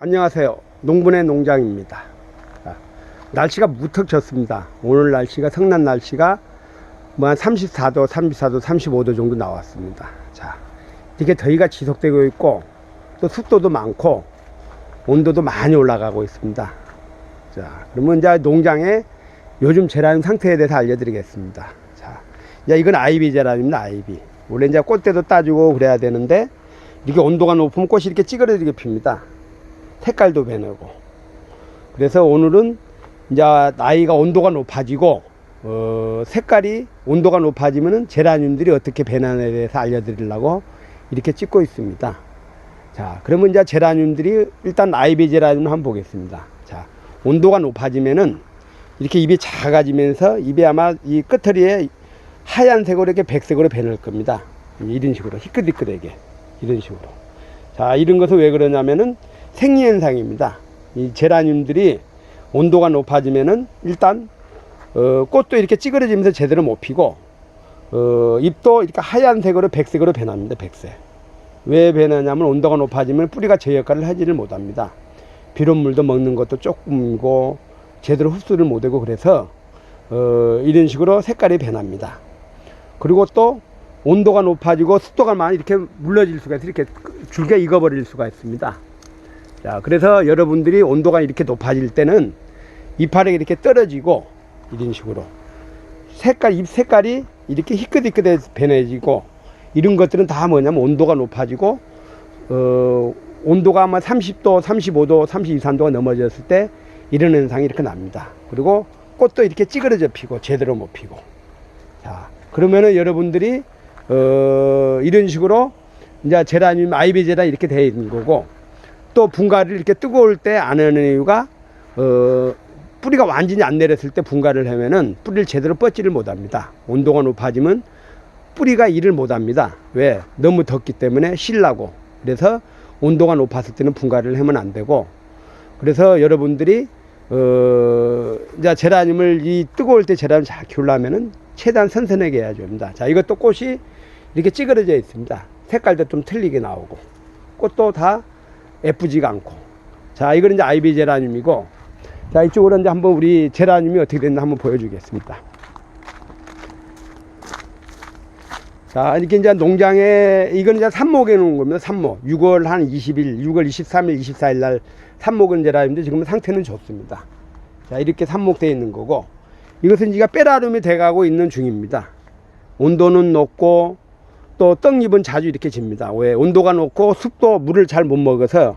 안녕하세요. 농분의 농장입니다. 자, 날씨가 무척 졌습니다. 오늘 날씨가 성난 날씨가 뭐 한 34도, 34도, 35도 정도 나왔습니다. 자, 이렇게 더위가 지속되고 있고 또 습도도 많고 온도도 많이 올라가고 있습니다. 자, 그러면 이제 농장의 요즘 재란 상태에 대해서 알려드리겠습니다. 자, 야, 이건 아이비 재란입니다. 아이비. 원래 이제 꽃대도 따주고 그래야 되는데 이렇게 온도가 높으면 꽃이 이렇게 찌그러지게 핍니다. 색깔도 변하고. 그래서 오늘은 이제 나이가 온도가 높아지고 어, 색깔이 온도가 높아지면은 제라늄들이 어떻게 변하는에 대해서 알려드리려고 이렇게 찍고 있습니다. 자, 그러면 이제 제라늄들이 일단 아이비 제라늄 한번 보겠습니다. 자, 온도가 높아지면은 이렇게 입이 작아지면서 입이 아마 이 끝털이에 하얀색으로 이렇게 백색으로 변할 겁니다. 이런 식으로 희끗희끗하게 이런 식으로. 자, 이런 것은 왜 그러냐면은 생리현상입니다. 이 제라늄들이 온도가 높아지면은 일단 어, 꽃도 이렇게 찌그러지면서 제대로 못 피고 어, 잎도 이렇게 하얀색으로 백색으로 변합니다. 백색. 왜 변하냐면 온도가 높아지면 뿌리가 제 역할을 하지를 못합니다. 비료물도 먹는 것도 조금이고 제대로 흡수를 못하고 그래서 어, 이런 식으로 색깔이 변합니다. 그리고 또 온도가 높아지고 습도가 많이 이렇게 물러질 수가 있어요. 이렇게 줄게 익어버릴 수가 있습니다. 자, 그래서 여러분들이 온도가 이렇게 높아질 때는 이파리가 이렇게 떨어지고 이런 식으로 색깔, 잎 색깔이 이렇게 희끗희끗해 변해지고 이런 것들은 다 뭐냐면 온도가 높아지고 어, 온도가 아마 30도, 35도, 32, 3도가 넘어졌을 때 이런 현상이 이렇게 납니다. 그리고 꽃도 이렇게 찌그러져 피고 제대로 못 피고 자, 그러면은 여러분들이 어, 이런 식으로 이제 제라늄, 아이비 제라 이렇게 되어 있는 거고 또 분갈이를 이렇게 뜨거울 때 안 하는 이유가 어, 뿌리가 완전히 안 내렸을 때 분갈이를 하면은 뿌리를 제대로 뻗지를 못합니다. 온도가 높아지면 뿌리가 일을 못합니다. 왜? 너무 덥기 때문에 실라고. 그래서 온도가 높았을 때는 분갈이를 하면 안 되고 그래서 여러분들이 어, 이제 제라늄을 이 뜨거울 때 제라늄 잘 키우려면은 최대한 선선하게 해야 됩니다. 자, 이것도 꽃이 이렇게 찌그러져 있습니다. 색깔도 좀 틀리게 나오고 꽃도 다 예쁘지가 않고. 자 이거는 이제 아이비 제라늄이고 자 이쪽으로 이제 한번 우리 제라늄이 어떻게 됐나 한번 보여주겠습니다. 자 이렇게 이제 농장에 이건 이제 삽목해 놓은 겁니다 삽목. 6월 한 20일 6월 23일 24일 날 삽목은 제라늄인데 지금 상태는 좋습니다. 자 이렇게 삽목되어 있는 거고 이것은 지가 빼라름이 돼가고 있는 중입니다. 온도는 높고 또 떡잎은 자주 이렇게 집니다. 왜? 온도가 높고 습도 물을 잘 못 먹어서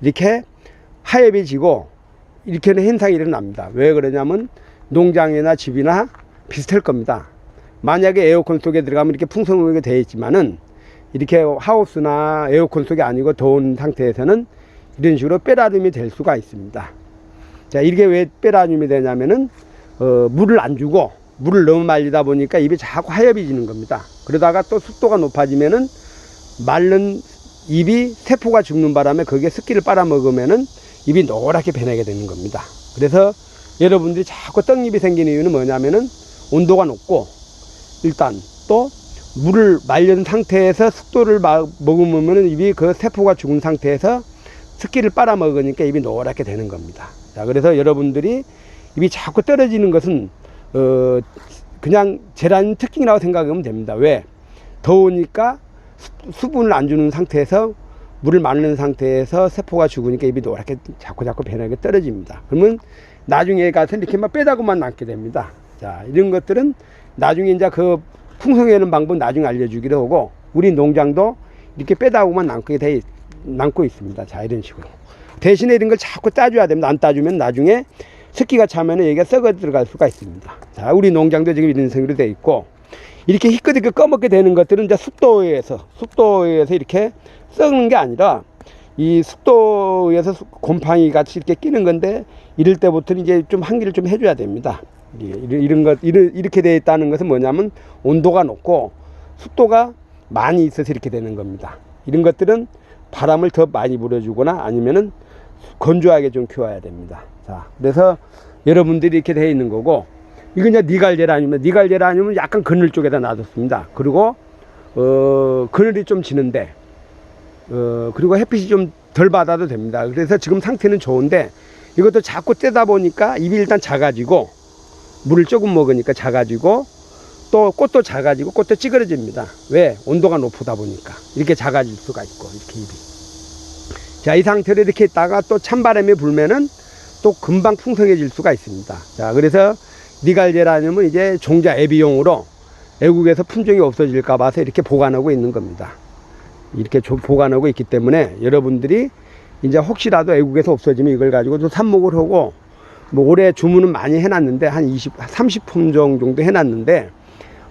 이렇게 하엽이 지고 이렇게는 현상이 일어납니다. 왜 그러냐면 농장이나 집이나 비슷할 겁니다. 만약에 에어컨 속에 들어가면 이렇게 풍성하게 되어 있지만은 이렇게 하우스나 에어컨 속이 아니고 더운 상태에서는 이런 식으로 빼라름이 될 수가 있습니다. 자, 이게 왜 빼라름이 되냐면은 어, 물을 안 주고 물을 너무 말리다 보니까 입이 자꾸 하엽이 지는 겁니다. 그러다가 또 습도가 높아지면은 마른 입이 세포가 죽는 바람에 거기에 습기를 빨아먹으면은 입이 노랗게 변하게 되는 겁니다. 그래서 여러분들이 자꾸 떡잎이 생기는 이유는 뭐냐면은 온도가 높고 일단 또 물을 말린 상태에서 습도를 막 먹으면은 입이 그 세포가 죽은 상태에서 습기를 빨아먹으니까 입이 노랗게 되는 겁니다. 자, 그래서 여러분들이 입이 자꾸 떨어지는 것은 어, 그냥 재란 특징이라고 생각하면 됩니다. 왜? 더우니까 수, 수분을 안 주는 상태에서 물을 마르는 상태에서 세포가 죽으니까 입이 노랗게 자꾸 자꾸 변하게 떨어집니다. 그러면 나중에 가서 이렇게 막 빼다고만 남게 됩니다. 자, 이런 것들은 나중에 이제 그 풍성해하는 방법 나중에 알려주기로 하고 우리 농장도 이렇게 빼다고만 남게 돼, 남고 있습니다. 자, 이런 식으로. 대신에 이런 걸 자꾸 따줘야 됩니다. 안 따주면 나중에 습기가 차면은 여기가 썩어 들어갈 수가 있습니다. 자, 우리 농장도 지금 이런 식으로 돼 있고, 이렇게 희끗희끗 꺼먹게 되는 것들은 이제 습도에 의해서, 습도에 의해서 이렇게 썩는 게 아니라, 이 습도에 의해서 곰팡이 같이 이렇게 끼는 건데, 이럴 때부터는 이제 좀 한기를 좀 해줘야 됩니다. 예, 이런, 것, 이렇게 돼 있다는 것은 뭐냐면, 온도가 높고, 습도가 많이 있어서 이렇게 되는 겁니다. 이런 것들은 바람을 더 많이 불어주거나 아니면은 건조하게 좀 키워야 됩니다. 자, 그래서 여러분들이 이렇게 되어 있는 거고, 이건 이제 니갈제라늄이면, 니갈제라늄은 약간 그늘 쪽에다 놔뒀습니다. 그리고, 어, 그늘이 좀 지는데, 어, 그리고 햇빛이 좀 덜 받아도 됩니다. 그래서 지금 상태는 좋은데 이것도 자꾸 떼다 보니까 입이 일단 작아지고 물을 조금 먹으니까 작아지고 또 꽃도 작아지고 꽃도 찌그러집니다. 왜? 온도가 높다 보니까 이렇게 작아질 수가 있고 이렇게 입이. 자, 이 상태로 이렇게 있다가 또 찬바람이 불면은 또 금방 풍성해질 수가 있습니다. 자, 그래서 니갈제라늄은 이제 종자 애비용으로 외국에서 품종이 없어질까 봐서 이렇게 보관하고 있는 겁니다. 이렇게 조- 보관하고 있기 때문에 여러분들이 이제 혹시라도 외국에서 없어지면 이걸 가지고 또 삽목을 하고 뭐 올해 주문은 많이 해놨는데 한 20, 30 품종 정도 해놨는데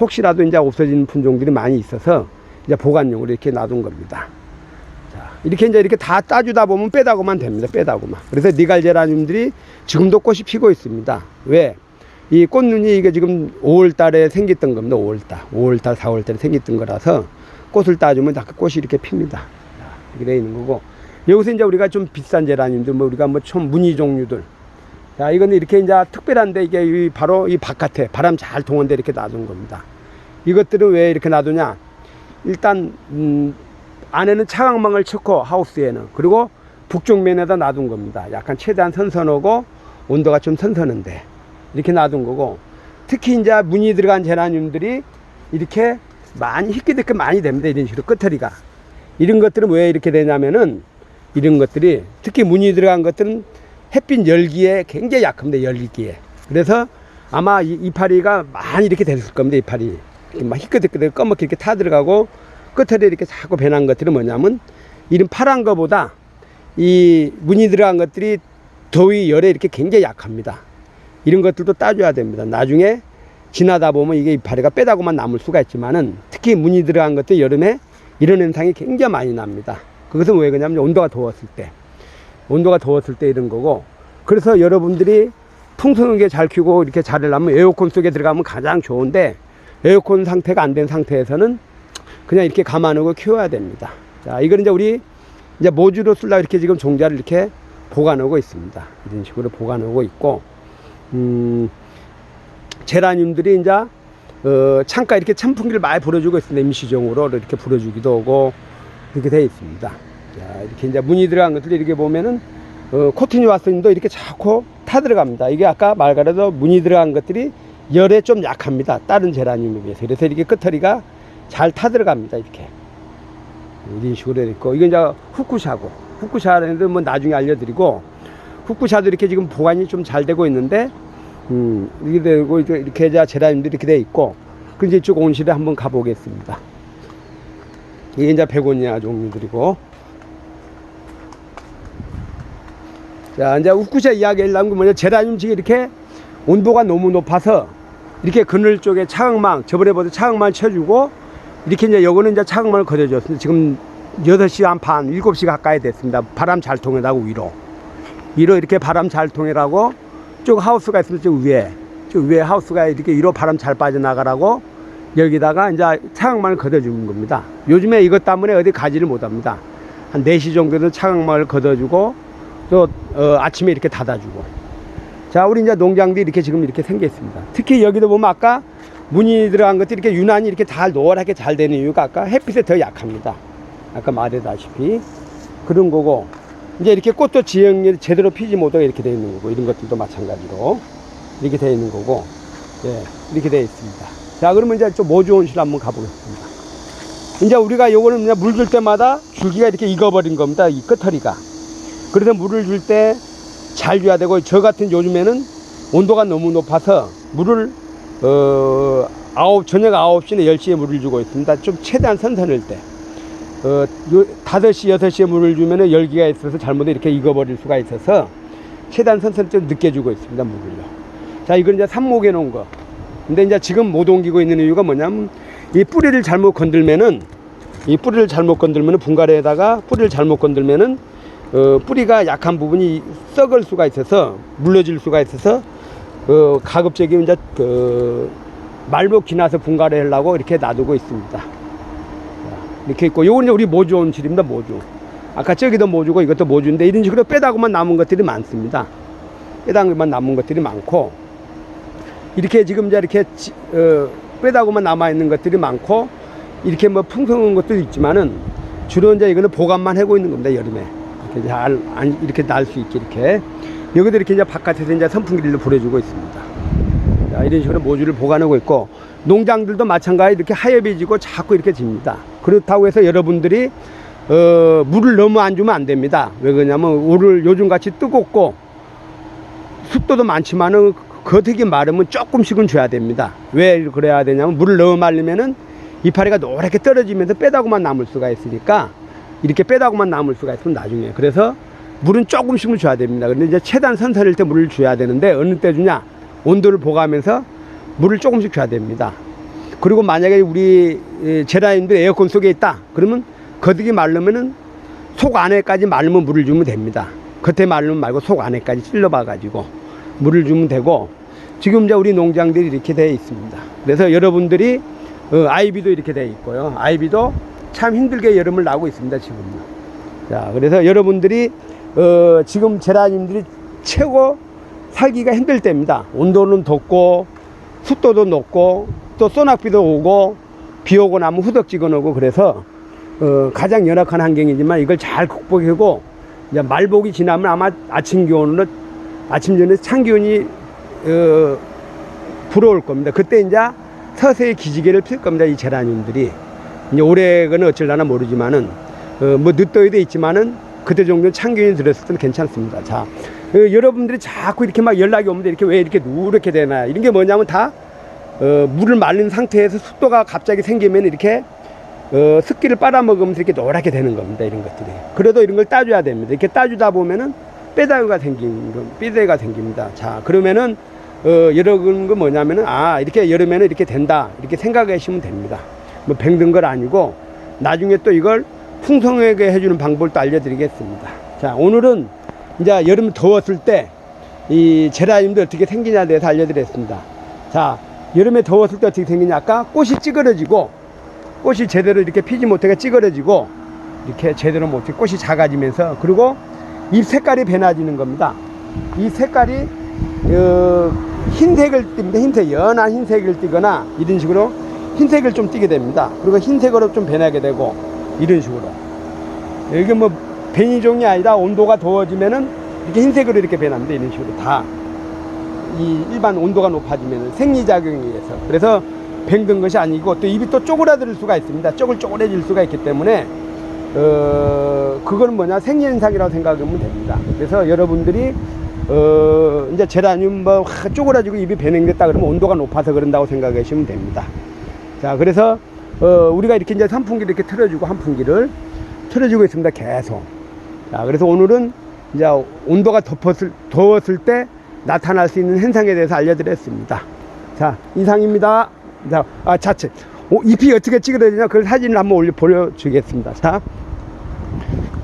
혹시라도 이제 없어지는 품종들이 많이 있어서 이제 보관용으로 이렇게 놔둔 겁니다. 자, 이렇게 이제 이렇게 다 따주다 보면 빼다고만 됩니다. 빼다고만. 그래서 니갈 제라늄들이 지금도 꽃이 피고 있습니다. 왜? 이 꽃눈이 이게 지금 5월 달에 생겼던 겁니다. 5월 달. 5월 달, 4월 달에 생겼던 거라서 꽃을 따주면 다 꽃이 이렇게 핍니다. 자, 이렇게 되어 있는 거고. 여기서 이제 우리가 좀 비싼 제라늄들, 뭐 우리가 뭐좀 무늬 종류들. 자, 이거는 이렇게 이제 특별한데 이게 이 바로 이 바깥에 바람 잘 통한 데 이렇게 놔둔 겁니다. 이것들은 왜 이렇게 놔두냐? 일단, 음, 안에는 차광망을 쳤고, 하우스에는. 그리고 북쪽면에다 놔둔 겁니다. 약간 최대한 선선하고, 온도가 좀 선선한데. 이렇게 놔둔 거고, 특히 이제 무늬 들어간 제라늄들이 이렇게 많이 희끼득게 많이 됩니다. 이런 식으로 끝터리가. 이런 것들은 왜 이렇게 되냐면은, 이런 것들이, 특히 무늬 들어간 것들은 햇빛 열기에 굉장히 약합니다. 열기에. 그래서 아마 이 이파리가 많이 이렇게 됐을 겁니다. 이파리. 이렇게 막 희끗희끗 검게 이렇게 타 들어가고 끝에 이렇게 자꾸 변한 것들은 뭐냐면 이런 파란 거보다 이 무늬 들어간 것들이 더위 열에 이렇게 굉장히 약합니다. 이런 것들도 따줘야 됩니다. 나중에 지나다 보면 이게 이파리가 빼다고만 남을 수가 있지만은 특히 무늬 들어간 것들 여름에 이런 현상이 굉장히 많이 납니다. 그것은 왜 그러냐면 온도가 더웠을 때. 온도가 더웠을 때 이런 거고 그래서 여러분들이 풍성하게 잘 키우고 이렇게 자르려면 에어컨 속에 들어가면 가장 좋은데 에어컨 상태가 안 된 상태에서는 그냥 이렇게 감안하고 키워야 됩니다. 자, 이거는 이제 우리 이제 모주로 쓰려고 이렇게 지금 종자를 이렇게 보관하고 있습니다. 이런 식으로 보관하고 있고, 음, 제라늄들이 이제 어, 창가 이렇게 찬풍기를 많이 불어주고 있습니다. 임시종으로 이렇게 불어주기도 하고 이렇게 되어 있습니다. 자, 이렇게 이제 무늬 들어간 것들 이렇게 보면은 어, 코티뉴 와스님도 이렇게 자꾸 타 들어갑니다. 이게 아까 말 그대로 무늬 들어간 것들이 열에 좀 약합니다. 다른 제라늄에 비해서. 그래서 이렇게 끝터리가 잘 타 들어갑니다. 이렇게. 이런 식으로 있고. 이건 이제 후쿠샤고. 후쿠샤는 뭐 나중에 알려드리고, 후쿠샤도 이렇게 지금 보관이 좀 잘 되고 있는데, 음, 이렇게 되고, 이렇게 이제 제라늄들이 이렇게 되어 있고, 그 이제 이쪽 온실에 한번 가보겠습니다. 이게 이제 베고니아 종류들이고, 자, 이제 우쿠샤 이야기 하려는 게 뭐냐. 제라늄식이 이렇게 온도가 너무 높아서 이렇게 그늘 쪽에 차광망, 저번에 보다 차광망 쳐주고 이렇게 이제 요거는 이제 차광망을 거둬줬습니다. 지금 6시 한 반, 7시 가까이 됐습니다. 바람 잘 통해라고 위로. 위로 이렇게 바람 잘 통해라고 쭉 하우스가 있습니다. 쭉 위에. 쭉 위에 하우스가 이렇게 위로 바람 잘 빠져나가라고 여기다가 이제 차광망을 걷어주는 겁니다. 요즘에 이것 때문에 어디 가지를 못합니다. 한 4시 정도는 차광망을 걷어주고 또 어, 아침에 이렇게 닫아주고 자 우리 이제 농장들이 이렇게 지금 이렇게 생겨 있습니다 특히 여기도 보면 아까 무늬 들어간 것들이 이렇게 유난히 이렇게 잘 노랗게 잘 되는 이유가 아까 햇빛에 더 약합니다. 아까 말했다시피. 그런 거고 이제 이렇게 꽃도 지형이 제대로 피지 못하게 이렇게 되어 있는 거고 이런 것들도 마찬가지로 이렇게 되어 있는 거고 예 이렇게 되어 있습니다. 자 그러면 이제 좀 모주온실 한번 가보겠습니다. 이제 우리가 요거는 그냥 물 줄 때마다 줄기가 이렇게 익어버린 겁니다 이 끝허리가. 그래서 물을 줄 때 잘 줘야 되고 저 같은 요즘에는 온도가 너무 높아서 물을 어 아홉 저녁 9시나 10시에 물을 주고 있습니다. 좀 최대한 선선할 때. 어, 요, 5시, 6시에 물을 주면은 열기가 있어서 잘못 이렇게 익어버릴 수가 있어서 최대한 선선 좀 늦게 주고 있습니다, 물을요. 자, 이건 이제 삽목에 놓은 거. 근데 이제 지금 못 옮기고 있는 이유가 뭐냐면 이 뿌리를 잘못 건들면은 이 뿌리를 잘못 건들면은 분갈이에다가 뿌리를 잘못 건들면은 어, 뿌리가 약한 부분이 썩을 수가 있어서 물러질 수가 있어서 어, 가급적이면 이제 그 말목 지나서 분갈이 하려고 이렇게 놔두고 있습니다. 자, 이렇게 있고 요건 이제 우리 모주 온실입니다. 모주. 아까 저기도 모주고 이것도 모주인데 이런 식으로 빼다고만 남은 것들이 많습니다. 빼다고만 남은 것들이 많고 이렇게 지금 이제 이렇게 지- 어, 빼다고만 남아 있는 것들이 많고 이렇게 뭐 풍성한 것도 있지만은 주로 이제 이거는 보관만 하고 있는 겁니다 여름에 이렇게 잘 안- 이렇게 날 수 있게 이렇게 여기도 이렇게 이제 바깥에서 이제 선풍기를 불어주고 있습니다. 자, 이런 식으로 모주를 보관하고 있고 농장들도 마찬가지 이렇게 하얘비지고 자꾸 이렇게 집니다. 그렇다고 해서 여러분들이 어, 물을 너무 안 주면 안 됩니다. 왜 그러냐면 오늘 요즘 같이 뜨겁고 습도도 많지만은 겉흙이 마르면 조금씩은 줘야 됩니다. 왜 그래야 되냐면 물을 너무 말리면은 이파리가 노랗게 떨어지면서 빼다구만 남을 수가 있으니까 이렇게 빼다구만 남을 수가 있으면 나중에 그래서 물은 조금씩은 줘야 됩니다. 근데 이제 최단 선선일 때 물을 줘야 되는데 어느 때 주냐 온도를 보고하면서 물을 조금씩 줘야 됩니다. 그리고 만약에 우리 에, 제라님들 에어컨 속에 있다 그러면 겉흙이 마르면은 속 안에까지 말르면 물을 주면 됩니다. 겉에 마르면 말고 속 안에까지 찔러봐 가지고 물을 주면 되고 지금 이제 우리 농장들이 이렇게 되어 있습니다. 그래서 여러분들이 어, 아이비도 이렇게 되어 있고요. 아이비도 참 힘들게 여름을 나고 있습니다. 지금은. 자, 그래서 여러분들이 어, 지금 제라님들이 최고 살기가 힘들 때입니다. 온도는 덥고 습도도 높고 또 소낙비도 오고 비 오고 나면 후덕지근 오고 그래서 어, 가장 열악한 환경이지만 이걸 잘 극복하고 이제 말복이 지나면 아마 아침 기온으로 아침 전에 찬 기온이 어, 불어올 겁니다. 그때 이제 서서히 기지개를 필 겁니다. 이 제라늄들이 이제 올해는 어쩔라나 모르지만은 어, 뭐 늦더위도 있지만은 그때 정도는 찬 기온이 들었을 때는 괜찮습니다. 자, 어, 여러분들이 자꾸 이렇게 막 연락이 오는데 이렇게 왜 이렇게 누렇게 되나 이런 게 뭐냐면 다 어, 물을 말린 상태에서 습도가 갑자기 생기면 이렇게 어, 습기를 빨아먹으면서 이렇게 노랗게 되는 겁니다. 이런 것들이. 그래도 이런 걸 따줘야 됩니다. 이렇게 따주다 보면은 빼다가 생긴, 거, 삐대가 생깁니다. 자, 그러면은, 어, 여러분 거 뭐냐면은, 아, 이렇게 여름에는 이렇게 된다. 이렇게 생각하시면 됩니다. 뭐 뱅든 걸 아니고, 나중에 또 이걸 풍성하게 해주는 방법을 또 알려드리겠습니다. 자, 오늘은 이제 여름 더웠을 때, 이 제라늄도 어떻게 생기냐에 대해서 알려드렸습니다. 자, 여름에 더웠을 때 어떻게 생기냐. 아까 꽃이 찌그러지고, 꽃이 제대로 이렇게 피지 못하게 찌그러지고 이렇게 제대로 못해 꽃이 작아지면서 그리고 잎 색깔이 변화지는 겁니다. 이 색깔이 어, 흰색을 띱니다. 흰색 연한 흰색을 띠거나 이런 식으로 흰색을 좀 띠게 됩니다. 그리고 흰색으로 좀 변하게 되고 이런 식으로 이게 뭐 베니종이 아니라 온도가 더워지면은 이렇게 흰색으로 이렇게 변합니다. 이런 식으로 다 이 일반 온도가 높아지면 생리작용에 의해서 그래서 뱅든 것이 아니고 또 입이 또 쪼그라들 수가 있습니다. 쪼글쪼글해질 수가 있기 때문에 어 그거는 뭐냐 생리현상이라고 생각하면 됩니다. 그래서 여러분들이 어 이제 제라늄 뭐확 쪼그라지고 입이 배냉됐다 그러면 온도가 높아서 그런다고 생각하시면 됩니다. 자 그래서 어 우리가 이렇게 이제 선풍기를 이렇게 틀어주고 한풍기를 틀어주고 있습니다. 계속. 자 그래서 오늘은 이제 온도가 덮었을 더웠을 때 나타날 수 있는 현상에 대해서 알려드렸습니다. 자 이상입니다. 자, 아, 자체. 오, 잎이 어떻게 찌그러지냐, 그 사진을 한번 올려 보여주겠습니다. 자,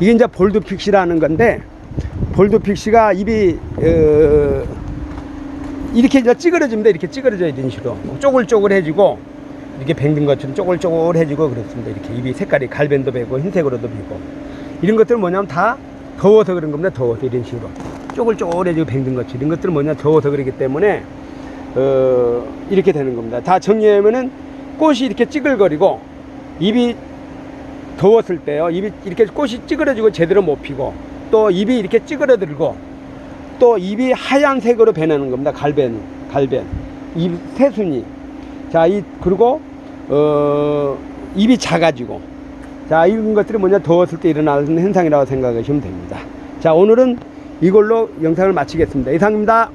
이게 이제 볼드픽시라는 건데, 볼드픽시가 잎이, 어, 이렇게 이제 찌그러집니다. 이렇게 찌그러져 이런 식으로. 쪼글쪼글해지고, 이렇게 뱅든 것처럼 쪼글쪼글해지고 그렇습니다. 이렇게 잎이 색깔이 갈변도 배고, 흰색으로도 배고. 이런 것들은 뭐냐면 다 더워서 그런 겁니다. 더워서 이런 식으로. 쪼글쪼글해지고 뱅든 것처럼. 이런 것들은 뭐냐, 더워서 그러기 때문에, 어, 이렇게 되는 겁니다. 다 정리하면은 꽃이 이렇게 찌글거리고 입이 더웠을 때요. 입이 이렇게 꽃이 찌그러지고 제대로 못 피고 또 입이 이렇게 찌그러들고 또 입이 하얀색으로 변하는 겁니다. 갈변, 갈변. 입 새순이. 자, 이 그리고 어, 입이 작아지고 자, 이런 것들이 뭐냐 더웠을 때 일어나는 현상이라고 생각하시면 됩니다. 자, 오늘은 이걸로 영상을 마치겠습니다. 이상입니다.